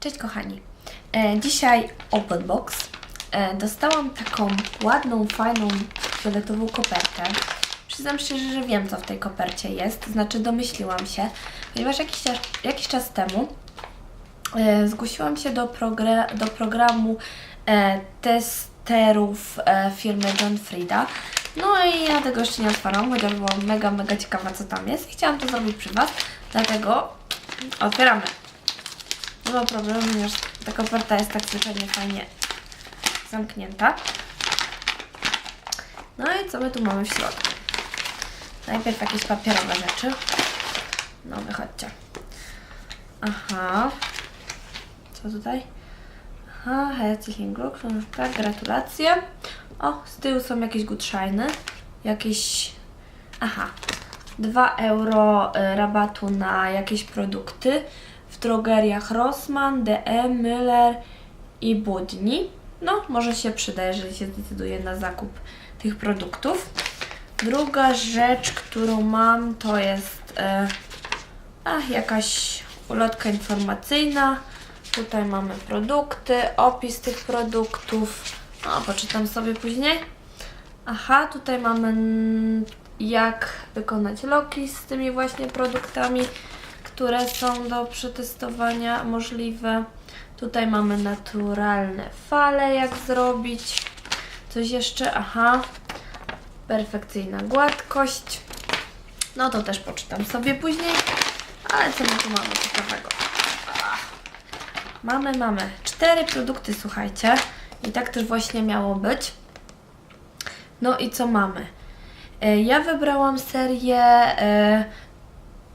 Cześć kochani. E, dzisiaj open box. E, dostałam taką ładną, fajną, fioletową kopertę. Przyznam szczerze, że wiem co w tej kopercie jest, znaczy domyśliłam się, ponieważ jakiś jakiś czas temu e, zgłosiłam się do, do programu e, testerów e, firmy John Frieda. No i ja tego jeszcze nie otwarłam, chociaż byłam mega, mega ciekawa co tam jest i chciałam to zrobić przy Was, dlatego otwieramy. Nie ma problemu, ponieważ ta koperta jest tak zwyczajnie fajnie zamknięta. No i co my tu mamy w środku? Najpierw jakieś papierowe rzeczy. No wychodźcie. Aha. Co tutaj? Aha, herzlichen Glückwunsch, tak, gratulacje. O, z tyłu są jakieś gutscheiny. Jakieś... Aha. 2 euro y, rabatu na jakieś produkty w drogeriach Rossmann, DM, Müller i Budni. No, może się przyda, jeżeli się zdecyduje na zakup tych produktów. Druga rzecz, którą mam, to jest e, a, jakaś ulotka informacyjna. Tutaj mamy produkty, opis tych produktów. No, poczytam sobie później. Aha, tutaj mamy jak wykonać loki z tymi właśnie produktami, które są do przetestowania możliwe. Tutaj mamy naturalne fale, jak zrobić. Coś jeszcze, aha, perfekcyjna gładkość. No to też poczytam sobie później. Ale co my tu mamy ciekawego? Mamy, mamy cztery produkty, słuchajcie. I tak też właśnie miało być. No i co mamy? E, Ja wybrałam serię e,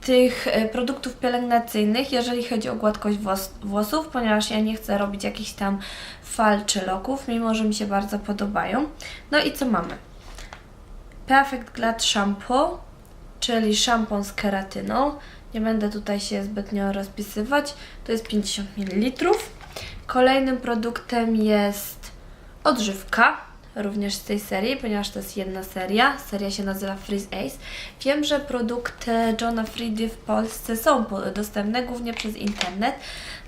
tych e, produktów pielęgnacyjnych, jeżeli chodzi o gładkość włos włosów, ponieważ ja nie chcę robić jakichś tam fal czy loków, mimo że mi się bardzo podobają. No i co mamy? Perfect Glad Shampoo, czyli szampon z keratyną. Nie będę tutaj się zbytnio rozpisywać. To jest 50 ml. Kolejnym produktem jest odżywka, również z tej serii, ponieważ to jest jedna seria. Seria się nazywa Freeze Ace. Wiem, że produkty Johna Friedy w Polsce są dostępne głównie przez internet,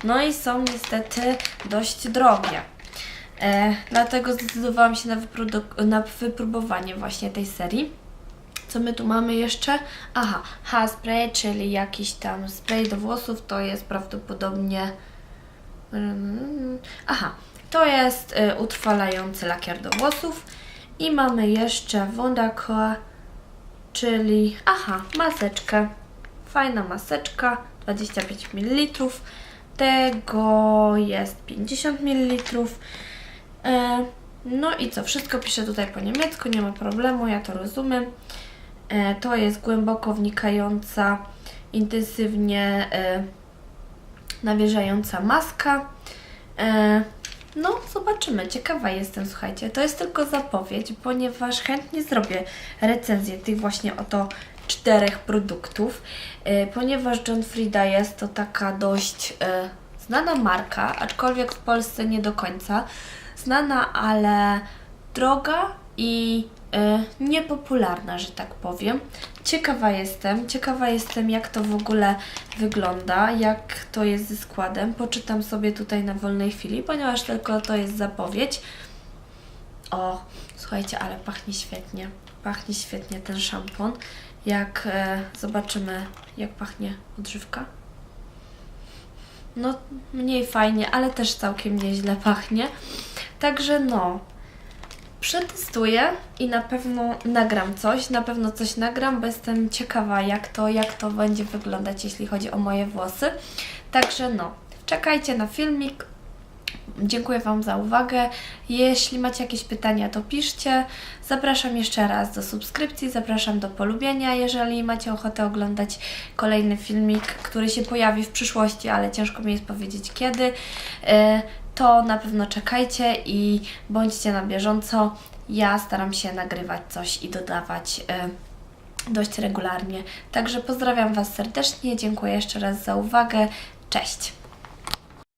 no i są niestety dość drogie. E, dlatego zdecydowałam się na, na wypróbowanie właśnie tej serii. Co my tu mamy jeszcze? Aha, hairspray, czyli jakiś tam spray do włosów, to jest prawdopodobnie... Mm, Aha, to jest y, utrwalający lakier do włosów. I mamy jeszcze Wondercore, czyli... Aha, maseczkę. Fajna maseczka, 25 ml. Tego jest 50 ml. E, No i co, wszystko piszę tutaj po niemiecku, nie ma problemu, ja to rozumiem. E, To jest głęboko wnikająca, intensywnie e, nawilżająca maska. No, zobaczymy. Ciekawa jestem, słuchajcie. To jest tylko zapowiedź, ponieważ chętnie zrobię recenzję tych właśnie oto czterech produktów, e, ponieważ John Frieda jest to taka dość e, znana marka, aczkolwiek w Polsce nie do końca znana, ale droga i niepopularna, że tak powiem. Ciekawa jestem, ciekawa jestem jak to w ogóle wygląda, jak to jest ze składem. Poczytam sobie tutaj na wolnej chwili, ponieważ tylko to jest zapowiedź. O, słuchajcie, ale pachnie świetnie. Pachnie świetnie ten szampon. Jak e, zobaczymy, jak pachnie odżywka. No, mniej fajnie, ale też całkiem nieźle pachnie. Także no, przetestuję i na pewno nagram coś, na pewno coś nagram, bo jestem ciekawa jak to, jak to będzie wyglądać, jeśli chodzi o moje włosy. Także no, czekajcie na filmik. Dziękuję Wam za uwagę. Jeśli macie jakieś pytania, to piszcie. Zapraszam jeszcze raz do subskrypcji, zapraszam do polubienia, jeżeli macie ochotę oglądać kolejny filmik, który się pojawi w przyszłości, ale ciężko mi jest powiedzieć kiedy. To na pewno czekajcie i bądźcie na bieżąco. Ja staram się nagrywać coś i dodawać e, dość regularnie. Także pozdrawiam Was serdecznie, dziękuję jeszcze raz za uwagę. Cześć!